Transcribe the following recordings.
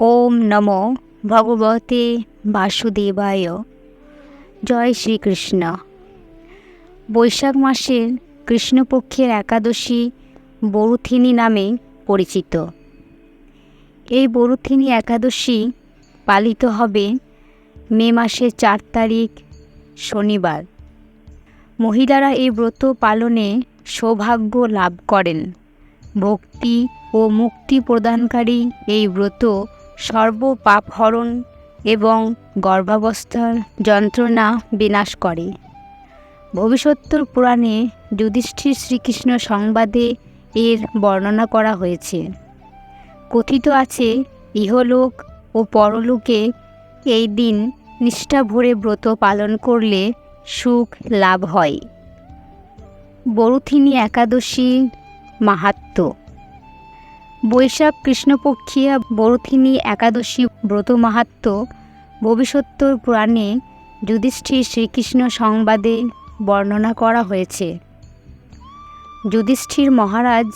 ওম নম ভগবতে বাসুদেবায়। জয় শ্রীকৃষ্ণ। বৈশাখ মাসের কৃষ্ণপক্ষের একাদশী বরুথিনী নামে পরিচিত। এই বরুথিনী একাদশী পালিত হবে মে মাসের চার তারিখ, শনিবার। মহিলারা এই ব্রত পালনে সৌভাগ্য লাভ করেন। ভক্তি ও মুক্তি প্রদানকারী এই ব্রত সর্ব পাপহরণ এবং গর্ভাবস্থার যন্ত্রণা বিনাশ করে। ভবিষ্যত্তর পুরাণে যুধিষ্ঠির শ্রীকৃষ্ণ সংবাদে এর বর্ণনা করা হয়েছে। কথিত আছে, ইহলোক ও পরলোকে এই দিন নিষ্ঠা ভরে ব্রত পালন করলে সুখ লাভ হয়। বরুথিনী একাদশী মাহাত্ম্য বৈশাখ কৃষ্ণপক্ষিয়া বরুথিনী একাদশী ব্রত মাহাত্ম্য ভবিষ্যত্তর পুরাণে যুধিষ্ঠির শ্রীকৃষ্ণ সংবাদে বর্ণনা করা হয়েছে। যুধিষ্ঠির মহারাজ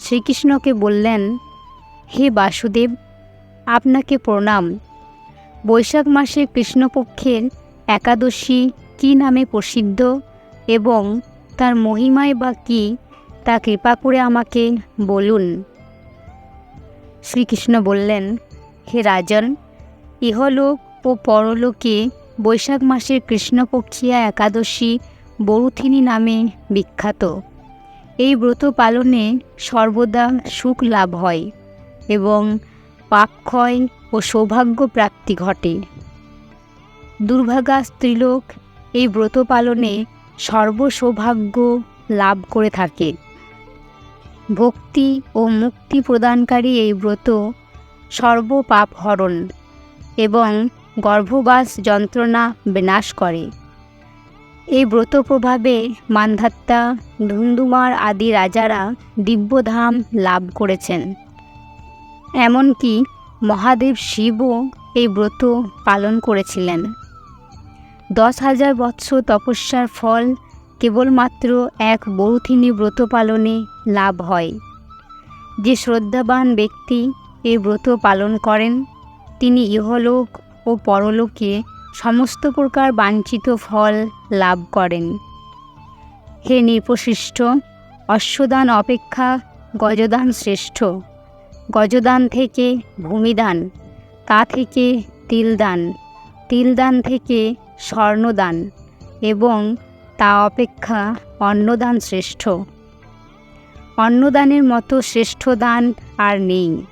শ্রীকৃষ্ণকে বললেন, হে বাসুদেব, আপনাকে প্রণাম। বৈশাখ মাসে কৃষ্ণপক্ষের একাদশী কী নামে প্রসিদ্ধ এবং তার মহিমায় বা কী তা কৃপা করে আমাকে বলুন। শ্রীকৃষ্ণ বললেন, হে রাজন, ইহলোক ও পরলোকে বৈশাখ মাসের কৃষ্ণপক্ষিয়া একাদশী বরুথিনী নামে বিখ্যাত। এই ব্রত পালনে সর্বদা সুখ লাভ হয় এবং পাপক্ষয় ও সৌভাগ্য প্রাপ্তি ঘটে। দুর্ভাগা স্ত্রীলোক এই ব্রত পালনে সর্বসৌভাগ্য লাভ করে থাকে। ভক্তি ও মুক্তি প্রদানকারী এই ব্রত সর্বপাপ হরণ এবং গর্ভবাস যন্ত্রণা বিনাশ করে। এই ব্রত প্রভাবে মান্ধাত্তা, ধুন্দুমার আদি রাজারা দিব্যধাম লাভ করেছেন। এমনকি মহাদেব শিবও এই ব্রত পালন করেছিলেন। দশ হাজার বৎসর তপস্যার ফল কেবলমাত্র এক বরুথিনী ব্রত পালনে লাভ হয়। যে শ্রদ্ধাবান ব্যক্তি এ ব্রত পালন করেন, তিনি ইহলোক ও পরলোকে সমস্ত প্রকার বাঞ্ছিত ফল লাভ করেন। হে নির্পশিষ্ট অশ্বদান অপেক্ষা গজদান শ্রেষ্ঠ। গজদান থেকে ভূমিদান, তা থেকে তিলদান। তিলদান থেকে স্বর্ণদান এবং তা অপেক্ষা অন্নদান শ্রেষ্ঠ। অন্নদানের মতো শ্রেষ্ঠ দান আর নেই।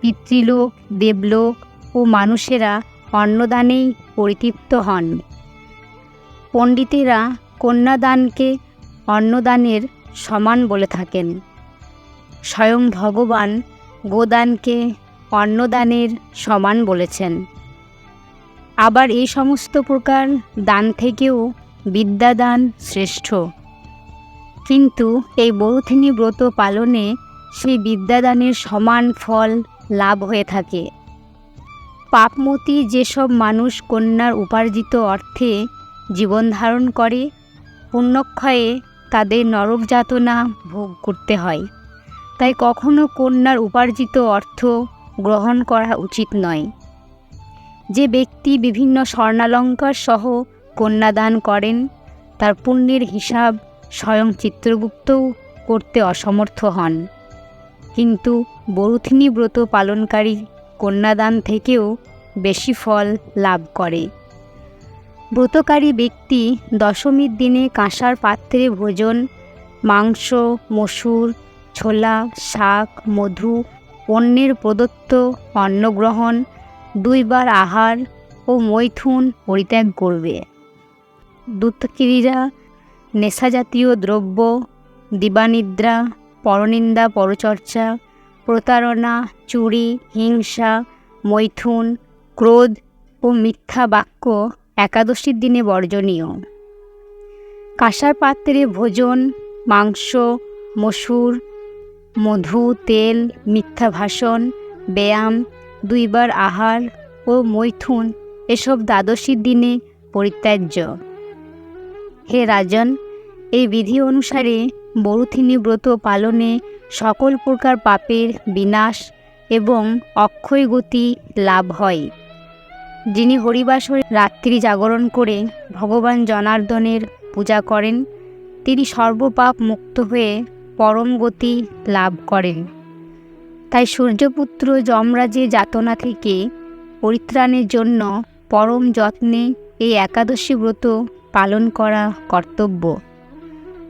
পিতৃলোক, দেবলোক ও মানুষেরা অন্নদানেই পরিতৃপ্ত হন। পণ্ডিতেরা কন্যাদানকে অন্নদানের সমান বলে থাকেন। স্বয়ং ভগবান গোদানকে অন্নদানের সমান বলেছেন। আবার এই সমস্ত প্রকার দান থেকেও বিদ্যাদান শ্রেষ্ঠ। কিন্তু এই বৌথিনী ব্রত পালনে সেই বিদ্যাদানের সমান ফল লাভ হয়ে থাকে। পাপমতি যেসব মানুষ কন্যার উপার্জিত অর্থে জীবন ধারণ করে, পুণ্যক্ষয়ে তাদের নরক যাতনা ভোগ করতে হয়। তাই কখনো কন্যার উপার্জিত অর্থ গ্রহণ করা উচিত নয়। যে ব্যক্তি বিভিন্ন স্বর্ণালঙ্কার সহ কন্যাদান করেন, তার পুণ্যের হিসাব স্বয়ং চিত্রগুপ্তও করতে অসমর্থ হন। কিন্তু বরুথিনী ব্রত পালনকারী কন্যাদান থেকেও বেশি ফল লাভ করে। ব্রতকারী ব্যক্তি দশমীর দিনে কাঁসার পাত্রে ভোজন, মাংস, মসুর, ছোলা, শাক, মধু অন্যের প্রদত্ত অন্নগ্রহণ, দুইবার আহার ও মৈথুন পরিত্যাগ করবে। দুত্তকিরীরা নেশাজাতীয় দ্রব্য, দিবানিদ্রা, পরনিন্দা, পরচর্চা, প্রতারণা, চুরি, হিংসা, মৈথুন, ক্রোধ ও মিথ্যা বাক্য একাদশীর দিনে বর্জনীয়। কাঁসার পাত্রে ভোজন, মাংস, মসুর, মধু, তেল, মিথ্যা ভাষণ, ব্যায়াম, দুইবার আহার ও মৈথুন এসব দ্বাদশীর দিনে পরিত্যাজ্য। হে রাজন, এই বিধি অনুসারে বরুথিনী ব্রত পালনে সকল প্রকার পাপের বিনাশ এবং অক্ষয় গতি লাভ হয়। যিনি হরিবাসরে রাত্রি জাগরণ করে ভগবান জনার্দনের পূজা করেন, তিনি সর্বপাপ মুক্ত হয়ে পরম গতি লাভ করেন। তাই সূর্যপুত্র যমরাজের যাতনা থেকে পরিত্রাণের জন্য পরম যত্নে এই একাদশী ব্রত পালন করা কর্তব্য।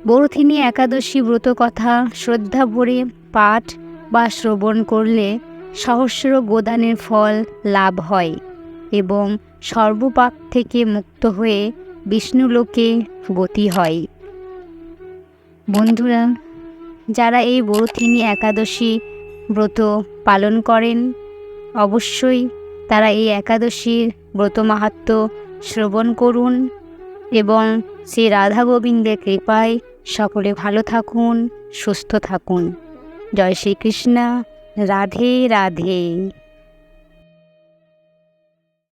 বরথিনী একাদশী ব্রত কথা শ্রদ্ধা ভরে পাঠ বা শ্রবণ করলে সহস্র গোদানের ফল লাভ হয় এবং সর্বপাপ থেকে মুক্ত হয়ে বিষ্ণুলোকে গতি হয়। বন্ধুরা, যারা এই বরথিনী একাদশী ব্রত পালন করেন, অবশ্যই তারা এই একাদশীর ব্রত মাহাত্ম শ্রবণ করুন। এবং শ্রী রাধা গোবিন্দের কৃপায় সকলে ভালো থাকুন সুস্থ থাকুন। জয় শ্রীকৃষ্ণ। রাধে রাধে।